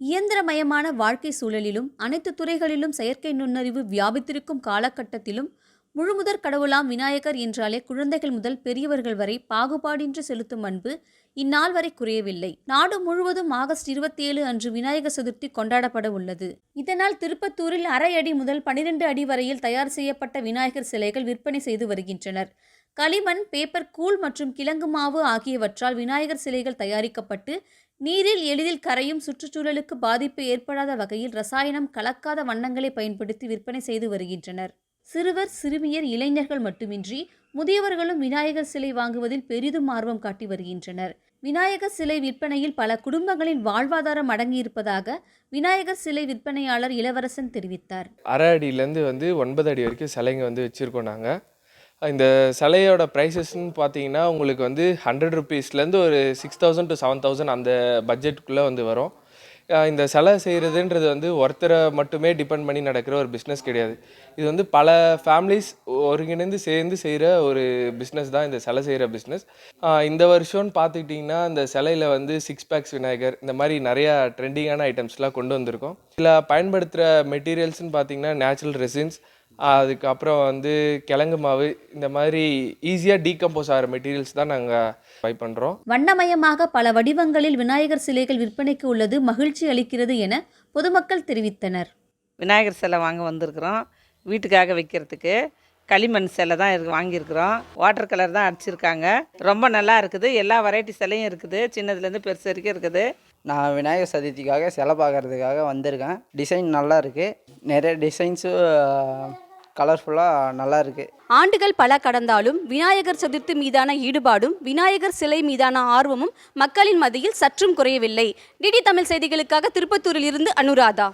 இயந்திரமயமான வாழ்க்கை சூழலிலும் அனைத்து துறைகளிலும் செயற்கை நுண்ணறிவு வியாபித்திருக்கும் காலகட்டத்திலும் முழுமுதற் கடவுளாம் விநாயகர் என்றாலே குழந்தைகள் முதல் பெரியவர்கள் வரை பாகுபாடின்றி செலுத்தும் அன்பு இந்நாள் வரை குறையவில்லை. நாடு முழுவதும் ஆகஸ்ட் இருபத்தி ஏழு அன்று விநாயகர் சதுர்த்தி கொண்டாடப்பட உள்ளது. இதனால் திருப்பத்தூரில் அரை அடி முதல் பனிரெண்டு அடி வரையில் தயார் செய்யப்பட்ட விநாயகர் சிலைகள் விற்பனை செய்து வருகின்றனர். களிமண் பேப்பர் கூழ் மற்றும் கிழங்கு மாவு ஆகியவற்றால் விநாயகர் சிலைகள் தயாரிக்கப்பட்டு நீரில் எளிதில் கரையும் சுற்றுச்சூழலுக்கு பாதிப்பு ஏற்படாத வகையில் ரசாயனம் கலக்காத வண்ணங்களை பயன்படுத்தி விற்பனை செய்து வருகின்றனர். சிறுவர் சிறுமியர் இளைஞர்கள் மட்டுமின்றி முதியவர்களும் விநாயகர் சிலை வாங்குவதில் பெரிதும் ஆர்வம் காட்டி வருகின்றனர். விநாயகர் சிலை விற்பனையில் பல குடும்பங்களின் வாழ்வாதாரம் அடங்கியிருப்பதாக விநாயகர் சிலை விற்பனையாளர் இளவரசன் தெரிவித்தார். அரை அடியிலேருந்து வந்து ஒன்பது அடி வரைக்கும் சிலைங்க வந்து வச்சுருக்கோம் நாங்கள் இந்த சிலையோட ப்ரைஸஸ்ன்னு பார்த்தீங்கன்னா உங்களுக்கு வந்து ஹண்ட்ரட் ருபீஸ்லேருந்து ஒரு six thousand to seven thousand அந்த பட்ஜெட்டுக்குள்ளே வந்து வரும். இந்த சிலை செய்கிறதுன்றது வந்து ஒருத்தரை மட்டுமே டிபெண்ட் பண்ணி நடக்கிற ஒரு பிஸ்னஸ் கிடையாது. இது வந்து பல ஃபேமிலிஸ் ஒருங்கிணைந்து சேர்ந்து செய்கிற ஒரு பிஸ்னஸ் தான் இந்த சிலை செய்கிற பிஸ்னஸ் இந்த வருஷம்னு பார்த்துக்கிட்டிங்கன்னா இந்த சிலையில் வந்து சிக்ஸ் பேக்ஸ் விநாயகர் இந்த மாதிரி நிறையா ட்ரெண்டிங்கான ஐட்டம்ஸ்லாம் கொண்டு வந்திருக்கோம். இதில் பயன்படுத்துகிற மெட்டீரியல்ஸ்னு பார்த்தீங்கன்னா நேச்சுரல் ரெசின்ஸ் அதுக்கப்புறம் வந்து கிழங்கு மாவு இந்த மாதிரி ஈஸியாக டீகம்போஸ் ஆகிற மெட்டீரியல்ஸ் தான் நாங்கள் பை பண்ணுறோம் வண்ணமயமாக பல வடிவங்களில் விநாயகர் சிலைகள் விற்பனைக்கு உள்ளது மகிழ்ச்சி அளிக்கிறது என பொதுமக்கள் தெரிவித்தனர். விநாயகர் சிலை வாங்க வந்திருக்கிறோம். வீட்டுக்காக வைக்கிறதுக்கு களிமண் சிலை தான் இருக்கு வாங்கியிருக்கிறோம். வாட்டர் கலர் தான் அடிச்சிருக்காங்க. ரொம்ப நல்லா இருக்குது. எல்லா வெரைட்டி சிலையும் இருக்குது. சின்னதுலேருந்து பெருசு வரைக்கும் இருக்குது. நான் விநாயகர் சதுர்த்திக்காக சிலை பார்க்கறதுக்காக வந்திருக்கேன். டிசைன் நல்லா இருக்குது நிறைய டிசைன்ஸும் கலர்ஃபுல்லாக நல்லா இருக்கு ஆண்டுகள் பல கடந்தாலும் விநாயகர் சதுர்த்தி மீதான ஈடுபாடும் விநாயகர் சிலை மீதான ஆர்வமும் மக்களின் மத்தியில் சற்றும் குறையவில்லை. டிடி தமிழ் செய்திகளுக்காக திருப்பத்தூரில் இருந்து அனுராதா.